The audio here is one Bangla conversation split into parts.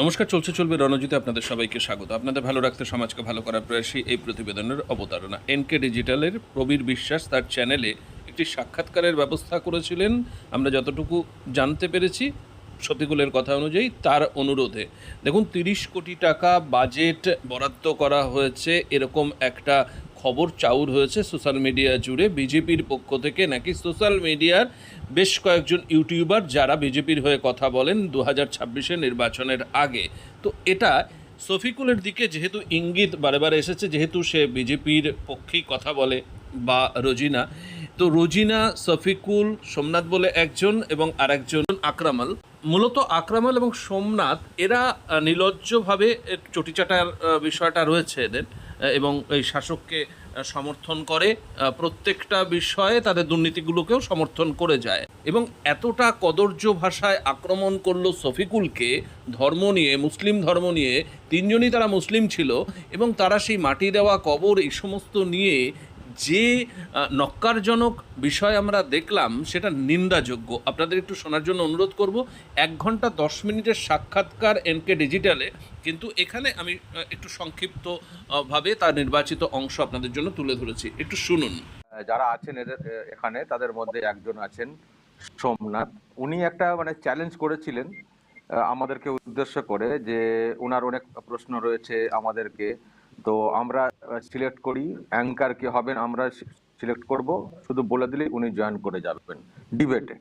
নমস্কার, চলছে, চলবে রণজিতে আপনাদের সবাইকে স্বাগত। আপনাদের ভালো রাখতে, সমাজকে ভালো করার প্রয়াসী এই প্রতিবেদনের অবতারণা। এনকে ডিজিটালের প্রবীর বিশ্বাস তার চ্যানেলে একটি সাক্ষাৎকারের ব্যবস্থা করেছিলেন। আমরা যতটুকু জানতে পেরেছি সতিকুলের কথা অনুযায়ী তার অনুরোধে। দেখুন, তিরিশ কোটি টাকা বাজেট বরাদ্দ করা হয়েছে, এরকম একটা খবর চাউর হয়েছে সোশ্যাল মিডিয়া জুড়ে। বিজেপির পক্ষ থেকে নাকি সোশ্যাল মিডিয়ার বেশ কয়েকজন ইউটিউবার যারা বিজেপির হয়ে কথা বলেন দু হাজার নির্বাচনের আগে। তো এটা শফিকুলের দিকে যেহেতু ইঙ্গিত বারে এসেছে, যেহেতু সে বিজেপির পক্ষেই কথা বলে বা রোজিনা, তো রোজিনা, শফিকুল, সোমনাথ বলে একজন এবং আরেকজন আকরামাল। মূলত আকরামাল এবং সোমনাথ, এরা নির্লজ্জভাবে চটিচাটার বিষয়টা রয়েছে এদের। এবং এই শাসককে সমর্থন করে প্রত্যেকটা বিষয়ে তাদের দুর্নীতিগুলোকেও সমর্থন করে যায়। এবং এতটা কদর্য ভাষায় আক্রমণ করল শফিকুলকে, ধর্ম নিয়ে, মুসলিম ধর্ম নিয়ে, তিনজনই তারা মুসলিম ছিল, এবং তারা সেই মাটি দেওয়া কবর, এই সমস্ত নিয়ে যে নক্কারজনক বিষয় আমরা দেখলাম, সেটা নিন্দাযোগ্য। আপনাদের একটু শোনার জন্য অনুরোধ করব, এক ঘণ্টা দশ মিনিটের সাক্ষাৎকার এনকে ডিজিটালে, কিন্তু এখানে আমি একটু সংক্ষিপ্তভাবে তার নির্বাচিত অংশ আপনাদের জন্য তুলে ধরেছি। একটু শুনুন। যারা আছেন এদের এখানে, তাদের মধ্যে একজন আছেন সোমনাথ। উনি একটা মানে চ্যালেঞ্জ করেছিলেন আমাদেরকে উদ্দেশ্য করে যে ওনার অনেক প্রশ্ন রয়েছে আমাদেরকে। তো আমরা সিলেক্ট করি অ্যাঙ্কার কে হবেন, আমরা সিলেক্ট করব, শুধু বলে দিলেই উনি জয়েন করে যাবেন ডিবেটে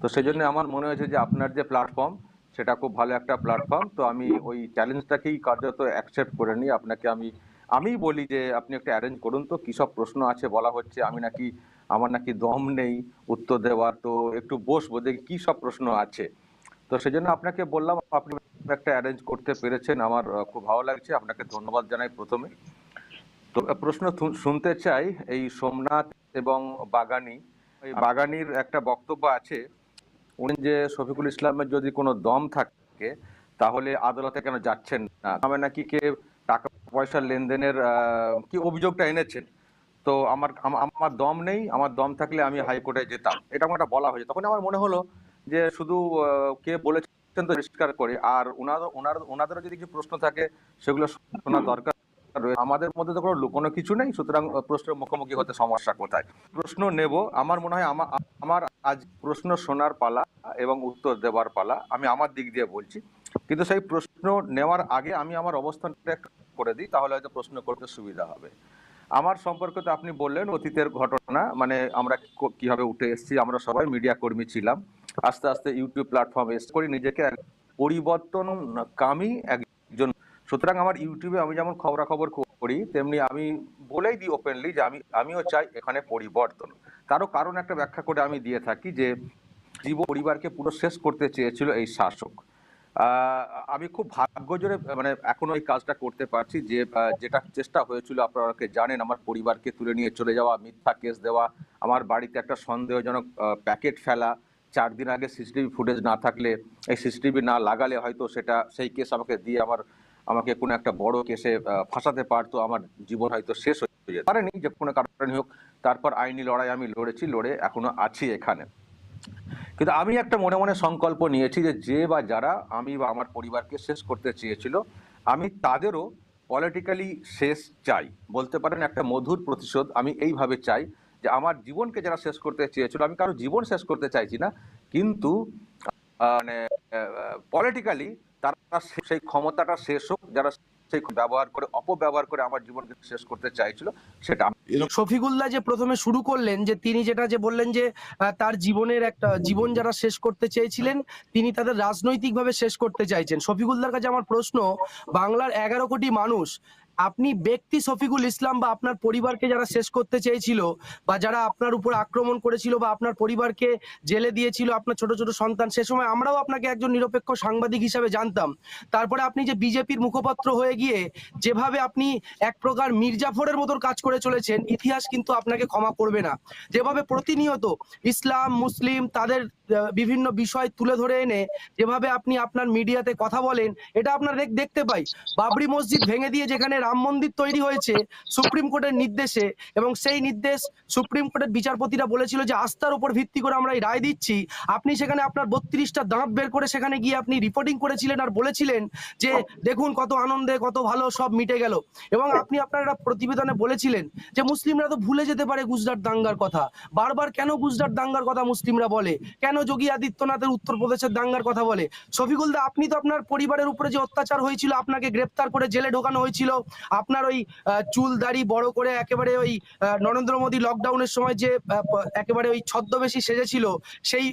তো সেই জন্য আমার মনে হয়েছে যে আপনার যে প্ল্যাটফর্ম সেটা খুব ভালো একটা প্ল্যাটফর্ম তো আমি ওই চ্যালেঞ্জটাকেই কার্যত অ্যাকসেপ্ট করে নিই আপনাকে আমি, আমিই বলি যে আপনি একটা অ্যারেঞ্জ করুন তো, কী সব প্রশ্ন আছে বলা হচ্ছে, আমি নাকি, আমার নাকি দম নেই, উত্তর দেওয়ার, তো একটু বসবো, দেখি কী সব প্রশ্ন আছে। তো সেই জন্য আপনাকে বললাম, আপনি একটা অ্যারেঞ্জ করতে পেরেছেন, আমার খুব ভালো লাগছে, আপনাকে ধন্যবাদ জানাই প্রথমে। তো প্রশ্ন শুনতে চাই, এই সোমনাথ এবং বাগানি। এই বাগানির একটা বক্তব্য আছে, উনি যে শফিকুল ইসলামের যদি কোনো দম থাকে, তাহলে আদালতে কেন যাচ্ছেন না? আমি নাকি কে টাকা পয়সার লেনদেনের কি অভিযোগটা এনেছেন? তো আমার আমার দম নেই, আমার দম থাকলে আমি হাইকোর্টে যেতাম। এটা আমার বলা হয়েছে। তখন আমার মনে হলো যে শুধু কে বলেছেন তো পরিষ্কার করে, আর ওনার ওনার ওনাদেরও যদি কিছু প্রশ্ন থাকে, সেগুলো শোনা দরকার। আমাদের মধ্যে তো কোনো লুকোনো কিছু নেই, সুতরাং প্রশ্নের মুখোমুখি হতে সমস্যা কোথায়? প্রশ্ন নেব, আমার মনে হয় আমার আজ প্রশ্ন শোনার পালা এবং উত্তর দেওয়ার পালা, আমি আমার দিক দিয়ে বলছি। কিন্তু সেই প্রশ্ন নেওয়ার আগে আমি আমার অবস্থানটা করে দিই, তাহলে হয়তো প্রশ্ন করতে সুবিধা হবে। আমার সম্পর্কে তো আপনি বললেন, অতীতের ঘটনা মানে আমরা কীভাবে উঠে এসেছি, আমরা সবাই মিডিয়া কর্মী ছিলাম। আস্তে আস্তে ইউটিউব প্ল্যাটফর্মে এসে করি, নিজেকে পরিবর্তন কামী একজন সুতরাং আমার ইউটিউবে আমি যেমন খবরাখবর করি, তেমনি আমি বলেই দিই ওপেনলি যে আমি, আমিও চাই এখানে পরিবর্তন। তারও কারণ একটা ব্যাখ্যা করে আমি দিয়ে থাকি যে জীব পরিবারকে পুরো শেষ করতে চেয়েছিল এই শাসক। আমি খুব ভাগ্য জোরে মানে এখনও এই কাজটা করতে পারছি যে যেটা চেষ্টা হয়েছিল আপনারা জানেন, আমার পরিবারকে তুলে নিয়ে চলে যাওয়া, মিথ্যা কেস দেওয়া, আমার বাড়িতে একটা সন্দেহজনক প্যাকেট ফেলা, চার দিন আগে সিসিটিভি ফুটেজ না থাকলে, এই সিসিটিভি না লাগালে হয়তো সেটা, সেই কেস আমাকে দিয়ে আমার আমাকে কোনো একটা বড় কেসে ফাঁসাতে পারতো, আমার জীবন হয়তো শেষ হয়ে যেত। পারেনি যে কোনো কারণে হোক, তারপর আইনি লড়াই আমি লড়েছি, লড়ে এখনও আছি এখানে। কিন্তু আমি একটা মনে মনে সংকল্প নিয়েছি যে যে বা যারা আমি বা আমার পরিবারকে শেষ করতে চেয়েছিল, আমি তাদেরও পলিটিক্যালি শেষ চাই। বলতে পারেন একটা মধুর প্রতিশোধ আমি এইভাবে চাই যে আমার জীবনকে যারা শেষ করতে চেয়েছিল, আমি কারও জীবন শেষ করতে চাইছি না, কিন্তু মানে পলিটিক্যালি সেই ক্ষমতাটা শেষ হোক যারা সেই ব্যবহার করে অপব্যবহার করে আমার জীবনকে শেষ করতে চাইছিল সেটা শফিকুল্লাহ যে প্রথমে শুরু করলেন যে তিনি যেটা যে বললেন যে তার জীবনের একটা জীবন যারা শেষ করতে চেয়েছিলেন তিনি তাদের রাজনৈতিকভাবে শেষ করতে চাইছেন। শফিকুল্লার কাছে আমার প্রশ্ন বাংলার এগারো কোটি মানুষ আপনি ব্যক্তি শফিকুল ইসলাম বা আপনার পরিবারকে যারা শেষ করতে চেয়েছিল বা যারা আপনার উপর আক্রমণ করেছিল বা আপনার পরিবারকে জেলে দিয়েছিল, আপনার ছোট ছোট সন্তান, সে সময় আমরাও আপনাকে একজন নিরপেক্ষ সাংবাদিক হিসাবে জানতাম। তারপরে আপনি যে বিজেপির মুখপাত্র হয়ে গিয়ে যেভাবে আপনি এক প্রকার মির্জাফরের মতো কাজ করে চলেছেন, ইতিহাস কিন্তু আপনাকে ক্ষমা করবে না। যেভাবে প্রতিনিয়ত ইসলাম, মুসলিম তাদের বিভিন্ন বিষয় তুলে ধরে এনে যেভাবে আপনি আপনার মিডিয়াতে কথা বলেন, এটা আপনার দেখ- দেখতে পাই। বাবরি মসজিদ ভেঙে দিয়ে যেখানে রাম মন্দির তৈরি হয়েছে সুপ্রিম কোর্টের নির্দেশে এবং সেই নির্দেশ সুপ্রিম কোর্টের বিচারপতিরা বলেছিল যে আস্থার উপর ভিত্তি করে আমরা এই রায় দিচ্ছি। আপনি সেখানে আপনার বত্রিশটা দাঁত বের করে সেখানে গিয়ে আপনি রিপোর্টিং করেছিলেন আর বলেছিলেন যে, দেখুন কত আনন্দে কত ভালো সব মিটে গেল। এবং আপনি আপনার একটা প্রতিবেদনে বলেছিলেন যে, মুসলিমরা তো ভুলে যেতে পারে গুজরাট দাঙ্গার কথা। বারবার কেন গুজরাট দাঙ্গার কথা মুসলিমরা বলে? কেন যোগী আদিত্যনাথের উত্তরপ্রদেশের দাঙ্গার কথা বলে? শফিকুল দা, আপনি তো আপনার পরিবারের উপরে যে অত্যাচার হয়েছিল, আপনাকে গ্রেপ্তার করে জেলে ঢোকানো হয়েছিল। আপনার ওই চুল দাড়ি বড় করে একেবারে ওই নরেন্দ্র মোদী লকডাউনের সময় যে একেবারে ওই ছদ্মবেশী সেজেছিল, সেই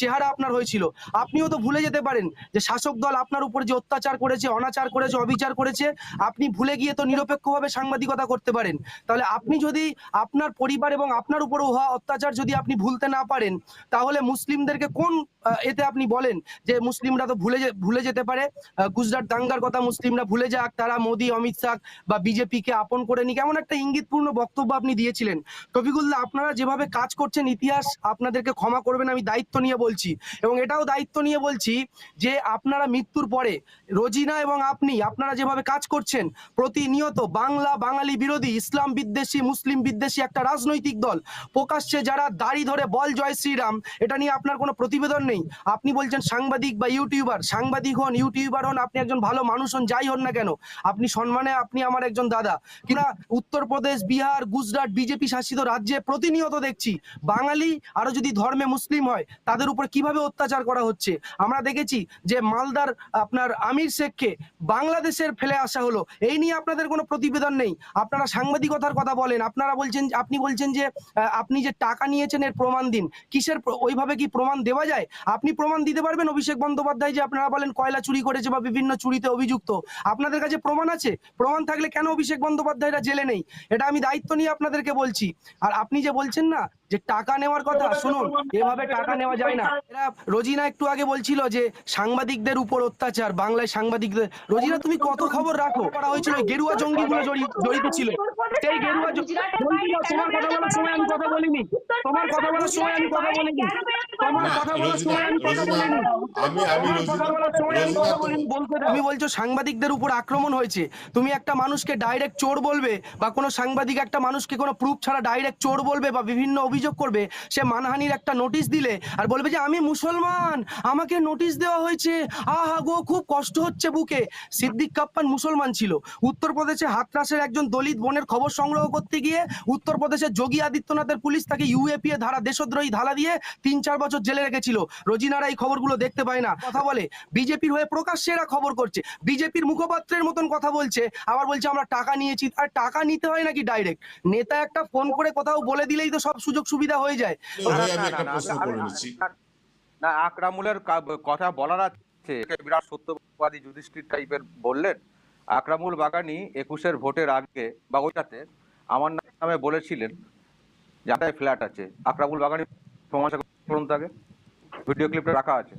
চেহারা আপনার হয়েছিল। আপনিও তো ভুলে যেতে পারেন যে শাসক দল আপনার উপর যে অত্যাচার করেছে, অনাচার করেছে, অবিচার করেছে, আপনি ভুলে গিয়ে তো নিরপেক্ষভাবে সাংবাদিকতা করতে পারেন। তাহলে আপনি যদি আপনার পরিবার এবং আপনার উপর হওয়া অত্যাচার যদি আপনি ভুলতে না পারেন, তাহলে মুসলিমদেরকে কোন এতে আপনি বলেন যে মুসলিমরা তো ভুলে ভুলে যেতে পারে? গুজরাট দাঙ্গার কথা মুসলিমরা ভুলে যাক, তারা মোদী, অমিত শাহ বা বিজেপিকে আপন করে নিক এমন একটা ইঙ্গিতপূর্ণ বক্তব্য আপনি দিয়েছিলেন। রফিকুল্লাহ আপনারা যেভাবে কাজ করছেন ইতিহাস, আপনাদেরকে ক্ষমা করবেন আমি দায়িত্ব নিয়ে বলছি। এবং এটাও দায়িত্ব নিয়ে বলছি যে, আপনারা মৃত্যুর পরে রোজিনা এবং আপনি, আপনারা যেভাবে কাজ করছেন, প্রতিনিয়ত বাংলা বাঙালি বিরোধী, ইসলাম বিদ্বেষী, মুসলিম বিদ্বেষী একটা রাজনৈতিক দল, প্রকাশ্যে যারা দাড়ি ধরে বল জয় শ্রীরাম, এটা নিয়ে আপনার কোনো প্রতিবেদন নেই। আপনি বলছেন সাংবাদিক বা ইউটিউবার, সাংবাদিক হন, ইউটিউবার হন, আপনি একজন ভালো মানুষ হন, যাই হন না কেন, আপনি সম্মানে আপনি আমার একজন দাদা। কিনা উত্তরপ্রদেশ, বিহার, গুজরাট, বিজেপি শাসিত রাজ্যে প্রতিনিয়ত দেখছি। বাঙালি আরও যদি ধর্মে মুসলিম হয়, তাদের উপর কীভাবে অত্যাচার করা হচ্ছে? আমরা দেখেছি যে মালদার আপনার আমির শেখকে বাংলাদেশের ফেলে আসা হলো। এই নিয়ে আপনাদের কোনো প্রতিবেদন নেই। আপনারা সাংবাদিকতার কথা বলেন। আপনারা বলছেন, আপনি বলছেন যে আপনি যে টাকা নিয়েছেন এর প্রমাণ দিন। কিসের ওইভাবে কি প্রমাণ দেওয়া যায়? আপনি প্রমাণ দিতে পারবেন অভিষেক বন্দ্যোপাধ্যায় যে আপনারা বলেন, কয়লা চুরি করেছে বা বিভিন্ন চুরিতে অভিযুক্ত। আপনাদের কাছে প্রমাণ আছে? প্রমাণ থাকলে কেন অভিষেক বন্দ্যোপাধ্যায়রা জেলে নেই? এটা আমি দায়িত্ব নিয়ে আপনাদেরকে বলছি। আর আপনি যে বলছেন না যে টাকা নেওয়ার কথা শুনুন এভাবে টাকা নেওয়া যায় না। এরা রোজিনা একটু আগে বলছিল যে সাংবাদিকদের উপর অত্যাচার বাংলায় সাংবাদিকদের। রোজিনা তুমি কত খবর রাখো? করা হয়েছিল গেরুয়া জঙ্গিগুলো জড়িত ছিল। সেই গেরুয়া তোমার কথা বলার সময় আমি কথা বলিনি। তোমার কথা বলার সময় আমি কথা বলিনি। তোমার কথা বলার সময় আমি কথা বলিনি। আমি আমি। তুমি বলছো সাংবাদিকদের উপর আক্রমণ হয়েছে। তুমি একটা মানুষকে ডাইরেক্ট চোর বলবে বা কোনো সাংবাদিক একটা মানুষকে কোনো প্রুফ ছাড়া ডাইরেক্ট চোর বলবে বা বিভিন্ন অভিযোগ করবে সে মানহানির একটা নোটিশ দিলে আর বলবে যে আমি মুসলমান আমাকে নোটিশ দেওয়া হয়েছে। আহা গো খুব কষ্ট হচ্ছে বুকে। সিদ্দিক কাপ্পান মুসলমান ছিল। উত্তরপ্রদেশে হাতরাসের একজন দলিত বোনের খবর সংগ্রহ করতে গিয়ে উত্তরপ্রদেশের যোগী আদিত্যনাথের পুলিশ তাকে ইউএপিএ ধারা দেশদ্রোহী ধারা দিয়ে তিন চার বছর জেলে রেখেছিল। রোজিনারা এই খবরগুলো দেখতে পায় না। কথা বলে বিজেপির হয়ে প্রকাশ্যে এরা খবর করছে। বিজেপির মুখপাত্রের মতন কথা বলছে। আবার বলছে আমরা টাকা নিয়েছি। আর টাকা নিতে হয় নাকি ডাইরেক্ট নেতা একটা ফোন করে কোথাও বলে দিলেই তো সব সুযোগ সুবিধা হয়ে যায়। না, আকরামুলের কথা বলার আছে। বিরাট সত্যবাদী যুধিষ্ঠির টাইপের বললেন। আকরামুল বাগানি একুশের ভোটের আগে বা ওইটাতে আমার নামে বলেছিলেন যাতে ফ্ল্যাট আছে। আকরামুল বাগানি প্রমাণ করুন তাকে ভিডিও ক্লিপটা রাখা আছে।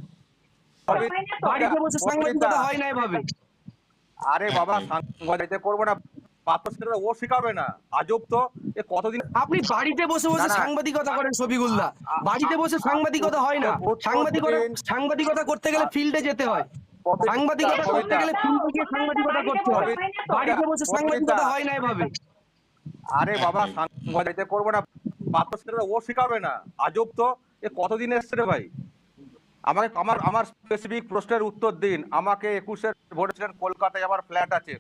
আরে বাবা সাংবাদিকতা করব না। পাত্র সেটা ও শিখাবে না। আজব তো। এ কতদিন আপনি বাড়িতে বসে বসে। সাংবাদিকতা করেন শফিকুল্লাহ বাড়িতে বসে সাংবাদিকতা হয় না। সাংবাদিকতা সাংবাদিকতা করতে গেলে ফিল্ডে যেতে হয়। সাংবাদিকতা করতে গেলে ফিল্ডে গিয়ে সাংবাদিকতা করতে হয় বাড়িতে বসে সাংবাদিকতা হয় না এভাবে। আরে বাবা সাংবাদিকতা করব না। ও শিখাবে না। আজব তো। এ কতদিন এসছে রে ভাই? আমাকে আমার আমার স্পেসিফিক প্রশ্নের উত্তর দিন। আমাকে একুশের ভোট ছিলেন কলকাতায় আমার ফ্ল্যাট আছে।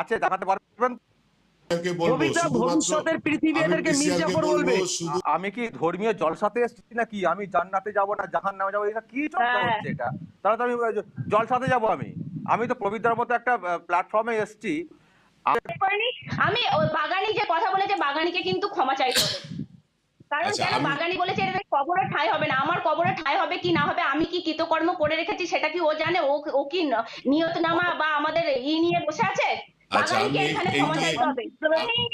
আছে দেখাতে পারবেন? আমি কে মির্জাফর বলব বলবে শুধু আমি কি ধর্মীয় জলসাতে এসেছি নাকি? আমি জান্নাতে যাব না জাহান নামে যাব? এটা কি চর্চা হ্যাঁ। হচ্ছে এটা? তাহলে তো আমি জলসাতে যাব আমি। আমি তো পবিত্রার মতো একটা প্ল্যাটফর্মে এসেছি। আমি বাগানি যে কথা বলেছে বাগানিকে কিন্তু ক্ষমা চাইতে হবে। কারণ আচ্ছা, কেন বাগানি বলেছে এটা কবরে ঠাঁই হবে না। আমার কবরে ঠাঁই হবে কি না হবে আমি কি কৃতকর্ম করে রেখেছি সেটা কি ও জানে? ও ও কি নিয়তনামা বা আমাদের ই নিয়ে বসে আছে? আচ্ছা, আমি এই যে-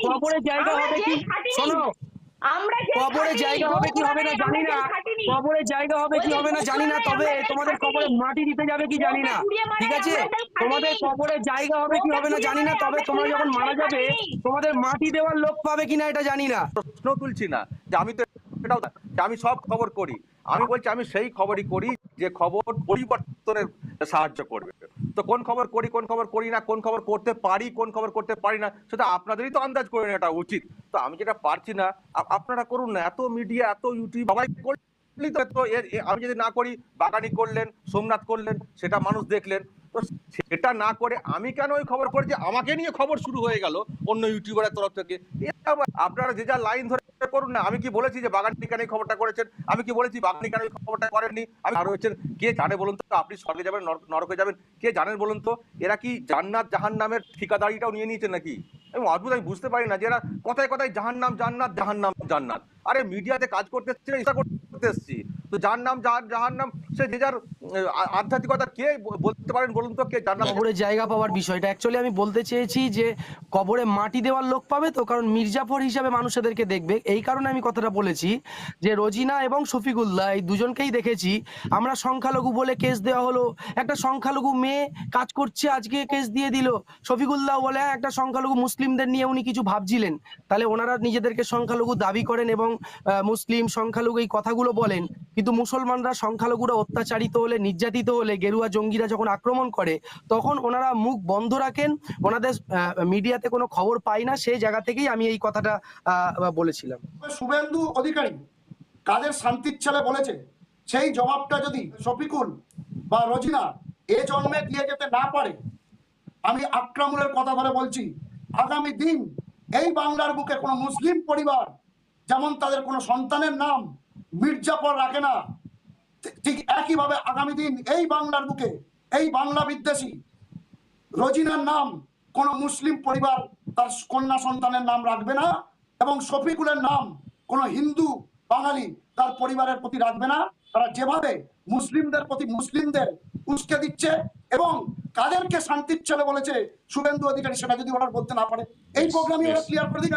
কবরে জায়গা হবে কি? শোনো আমরা কবরে জায়গা হবে কি হবে না জানি না। কবরে জায়গা হবে কি হবে না জানি না তবে তোমাদের কবরে মাটি দিতে যাবে কি জানি না। ওকে পুড়িয়ে মারে, ঠিক আছে? আমরা যে খাটিনি। তোমাদের কবরে জায়গা হবে কি হবে না জানি না তবে তোমরা যখন মারা যাবে তোমাদের মাটি দেওয়ার লোক পাবে কিনা এটা জানি না। প্রশ্ন তুলছি না যে আমি তো এটাও আমি সব খবর করি। আমি বলছি আমি সেই খবরই করি যে খবর পরিবর্তনের সাহায্য করবে। তো কোন খবর করি, কোন খবর করি না, কোন খবর করতে পারি, কোন খবর করতে পারি না, সেটা আপনাদেরই তো আন্দাজ করে নেওয়াটা উচিত। তো আমি যেটা পারছি না আপনারা করুন না, এত মিডিয়া এত ইউটিউব সবাই তো আমি যদি না করি, বাগানি করলেন, সোমনাথ করলেন, সেটা মানুষ দেখলেন, তো সেটা না করে আমি কেন ওই খবর করে যে আমাকে নিয়ে খবর শুরু হয়ে গেল অন্য ইউটিউবারের তরফ থেকে। আপনারা যে যা লাইন ধরে করুন না। আমি কি বলেছি যে বাগানি কেন খবরটা করেছেন? আমি কি বলেছি বাগানি কেন খবরটা করেননি? আমি আর হচ্ছেন, কে জানে বলুন তো? আপনি স্বর্গে যাবেন নরকে যাবেন, কে জানেন বলুন তো? এরা কি জান্নাত জাহান নামের ঠিকাদারিটাও নিয়ে নিয়েছেন নাকি? এবং অদ্ভুত, আমি বুঝতে পারি না যে এরা কথায় কথায় জাহান নাম জান্নাত জাহান নাম জান্নাত। আরে মিডিয়াতে কাজ করতে এসছি করতে এসছি। তো যার নাম যার জাহান নাম সে যে যার আধ্যাত্মিকতা কে বলতে পারেন বলুন তো কে? জান্নাত কবরে জায়গা পাওয়ার বিষয়টা। অ্যাকচুয়ালি আমি বলতে চেয়েছি যে কবরে মাটি দেওয়ার লোক পাবে তো কারণ মির্জাফর হিসাবে মানুষ এদেরকে দেখবে। এই কারণে আমি কথাটা বলেছি যে রোজিনা এবং শফিকুল্লাহ এই দুজনকেই দেখেছি। আমরা সংখ্যালঘু বলে কেস দেওয়া হলো। একটা সংখ্যালঘু মেয়ে কাজ করছে আজকে কেস দিয়ে দিল। শফিকুল্লাহ বলে হ্যাঁ, একটা সংখ্যালঘু মুসলিমদের নিয়ে উনি কিছু ভাবছিলেন। তাহলে ওনারা নিজেদেরকে সংখ্যালঘু দাবি করেন এবং মুসলিম সংখ্যালঘু এই কথাগুলো বলেন। কিন্তু মুসলমানরা সংখ্যালঘুরা অত্যাচারিত হলে নির্যাতিত হলে গেরুয়া জঙ্গিরা যখন আক্রমণ করে, তখন ওনারা মুখ বন্ধ রাখেন। ওনাদের মিডিয়াতে কোনো খবর পাই না, সেই জায়গা থেকেই আমি এই কথাটা বলেছিলাম। শুভেন্দু অধিকারী কাদের শান্তির ছেলে বলেছে, সেই জবাবটা যদি শফিকুল বা রোজিনা এ জন্মে দিয়ে যেতে না পারে, আমি আক্রমণের কথা ধরে বলছি, আগামী দিন এই বাংলার বুকে কোনো মুসলিম পরিবার, যেমন তাদের কোনো সন্তানের নাম মির্জাফর রাখে না ঠিক- একইভাবে আগামী দিন এই বাংলার বুকে এই বাংলা বিদ্বেষী রোজিনার নাম কোন মুসলিম পরিবার তার কন্যা সন্তানের নাম রাখবে না এবং শফিকুলের নাম কোন হিন্দু বাঙালি তার পরিবারের প্রতি রাখবে না। তারা যেভাবে মুসলিমদের প্রতি মুসলিমদের উস্কে দিচ্ছে এবং কাদেরকে শান্তির ছেলে বলেছে শুভেন্দু অধিকারী সেটা যদি ওরা বলতে না পারে। এই প্রোগ্রামে ওরা ক্লিয়ার করে দিক